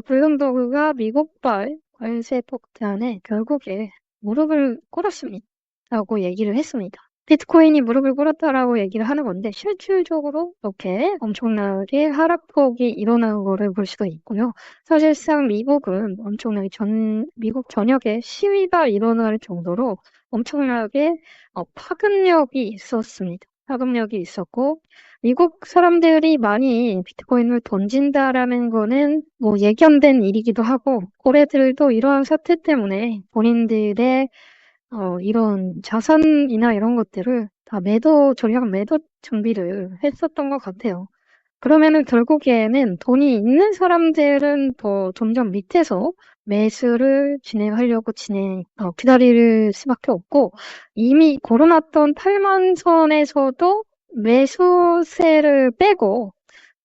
블룸버그가 미국발 관세 폭탄에 결국에 무릎을 꿇었습니다.라고 얘기를 했습니다. 비트코인이 무릎을 꿇었다라고 얘기를 하는 건데 실질적으로 이렇게 엄청나게 하락폭이 일어나는 거를 볼 수가 있고요. 사실상 미국은 엄청나게 전 미국 전역에 시위가 일어날 정도로 엄청나게 어, 파급력이 있었습니다. 파급력이 있었고 미국 사람들이 많이 비트코인을 던진다라는 거는 뭐 예견된 일이기도 하고 고래들도 이러한 사태 때문에 본인들의 어, 이런 자산이나 이런 것들을 다 매도 전략 매도 준비를 했었던 것 같아요. 그러면은 결국에는 돈이 있는 사람들은 더 점점 밑에서 매수를 진행하려고 진행, 어, 기다릴 수밖에 없고, 이미 걸어놨던 8만 선에서도 매수세를 빼고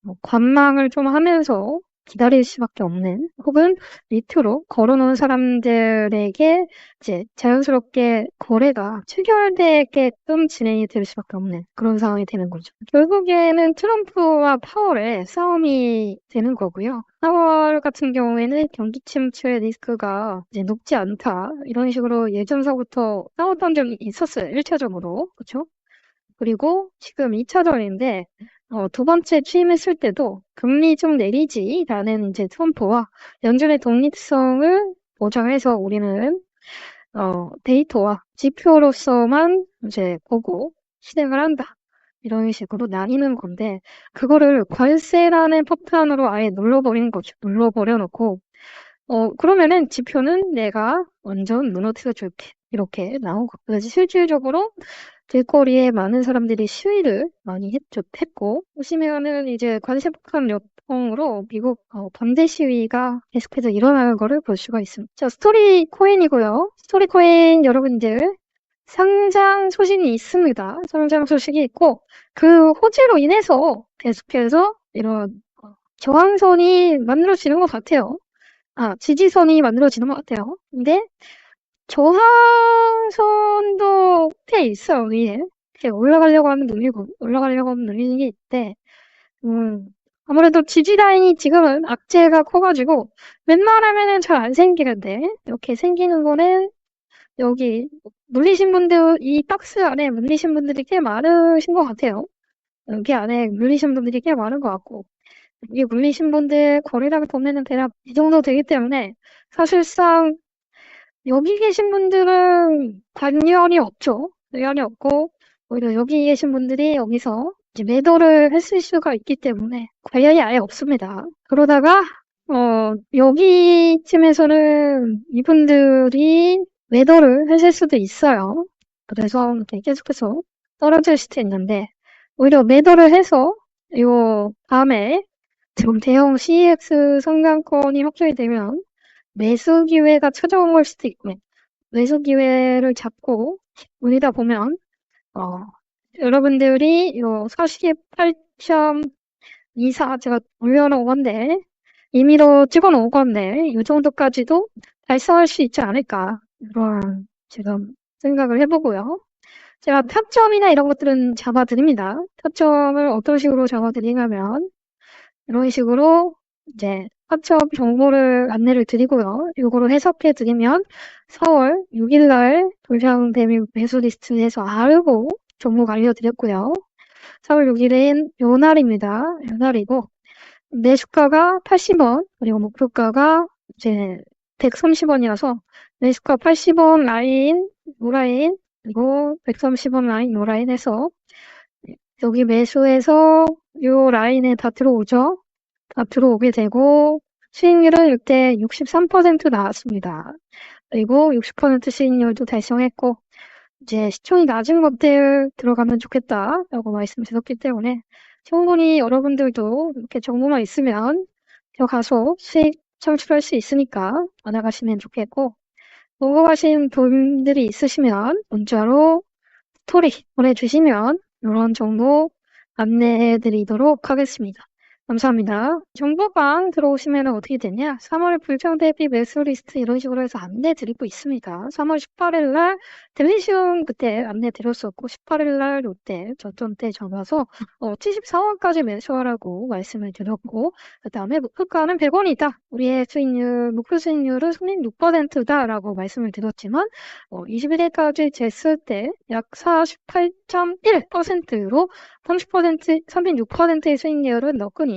뭐 관망을 좀 하면서 기다릴 수밖에 없는 혹은 밑으로 걸어놓은 사람들에게 이제 자연스럽게 거래가 체결되게끔 진행이 될 수밖에 없는 그런 상황이 되는 거죠. 결국에는 트럼프와 파월의 싸움이 되는 거고요. 파월 같은 경우에는 경기 침체 리스크가 이제 높지 않다 이런 식으로 예전서부터 싸웠던 적이 있었어요. 1차적으로 그렇죠? 그리고 지금 2차전인데 어, 두 번째 취임했을 때도 금리 좀 내리지라는 이제 트럼프와 연준의 독립성을 보장해서 우리는 어, 데이터와 지표로서만 이제 보고 실행을 한다. 이런 식으로 나뉘는 건데 그거를 관세라는 폭탄으로 아예 눌러버린 거죠. 눌러버려 놓고 어 그러면은 지표는 내가 완전 무너뜨려 줄게 이렇게 나오고 그래서 실질적으로 길거리에 많은 사람들이 시위를 많이 했, 했고, 보시면은 이제 관세 폭탄 요통으로 미국 어, 반대 시위가 계속해서 일어나는 것을 볼 수가 있습니다. 자, 스토리 코인이고요. 스토리 코인 여러분들 상장 소식이 있습니다. 상장 소식이 있고, 그 호재로 인해서 계속해서 이런 어, 저항선이 만들어지는 것 같아요. 아, 지지선이 만들어지는 것 같아요. 근데 저항선도 꽤 위에. 이렇게 올라가려고 하면 눌리고, 올라가려고 하면 눌리는 게 있대. 음, 아무래도 지지 라인이 지금은 악재가 커가지고, 웬만하면은 잘 안 생기는데, 이렇게 생기는 거는, 여기, 물리신 분들, 이 박스 안에 물리신 분들이 꽤 많으신 것 같아요. 여기 안에 물리신 분들이 꽤 많은 것 같고, 여기 물리신 분들 거래량을 보면은 대략 이 정도 되기 때문에, 사실상 여기 계신 분들은 관련이 없죠. 관련이 없고 오히려 여기 계신 분들이 여기서 이제 매도를 했을 수가 있기 때문에 관련이 아예 없습니다. 그러다가 어 여기쯤에서는 이분들이 매도를 하실 수도 있어요. 그래서 계속해서 떨어질 수도 있는데 오히려 매도를 해서 요 다음에 지금 대형 CEX 성장권이 확정이 되면 매수 기회가 찾아온 걸 수도 있고, 매수 기회를 잡고 올리다 보면, 어, 여러분들이 요 48.24 제가 올려놓은 건데, 임의로 찍어 놓은 건데, 이 정도까지도 달성할 수 있지 않을까. 이런 지금 생각을 해보고요. 제가 타점이나 이런 것들은 잡아드립니다. 타점을 어떤 식으로 잡아드리냐면, 이런 식으로 이제 합첩 정보를 안내를 드리고요. 요거를 해석해 드리면 4월 6일 날 돌장 대미 배수 리스트에서 알고 정보가 알려드렸고요. 4월 6일은 요 날입니다. 요 날이고 매수가가 80원 그리고 목표가가 이제 130원이라서 매수가 80원 라인 노라인 그리고 130원 라인 노라인에서 여기 매수해서 요 라인에 다 들어오죠. 앞으로 오게 되고 수익률은 이때 63% 나왔습니다. 그리고 60% 수익률도 달성했고 이제 시총이 낮은 것들 들어가면 좋겠다라고 말씀드렸기 때문에 충분히 여러분들도 이렇게 정보만 있으면 들어가서 수익 창출할 수 있으니까 알아가시면 좋겠고 궁금하신 분들이 있으시면 문자로 스토리 보내주시면 이런 정보 안내해 드리도록 하겠습니다. 감사합니다. 정보방 들어오시면 어떻게 되냐? 3월 불평 대비 매수 리스트 이런 식으로 해서 안내 드리고 있습니다. 3월 18일 날 델리시움 그때 안내 드렸었고 18일 날 요때 저점 때 잡아서 어, 74원까지 매수하라고 말씀을 드렸고 그 다음에 목표가는 100원이다. 우리의 수익률 목표 수익률은 36%다라고 말씀을 드렸지만 어, 21일까지 쟀을 때 약 48.1%로 30%, 36%의 수익률은 너끈히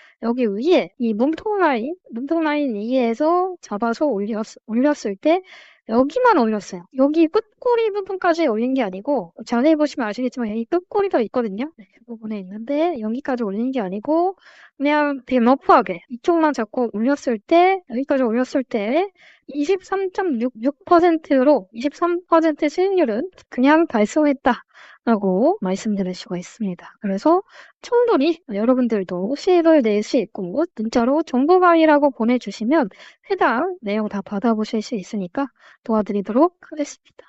여기 위에 이 몸통 라인, 몸통 라인 위에서 잡아서 올렸, 올렸을 때 여기만 올렸어요. 여기 끝꼬리 부분까지 올린 게 아니고 자세히 보시면 아시겠지만 여기 끝꼬리가 있거든요. 네, 그 부분에 있는데 여기까지 올린 게 아니고 그냥 되게 러프하게 이쪽만 잡고 올렸을 때 여기까지 올렸을 때 23.66%로 23% 수익률은 그냥 달성했다 라고 말씀드릴 수가 있습니다. 그래서 충분히 여러분들도 수익을 낼 수 있고 문자로 정보강의라고 보내주시면 해당 내용 다 받아보실 수 있으니까 도와드리도록 하겠습니다.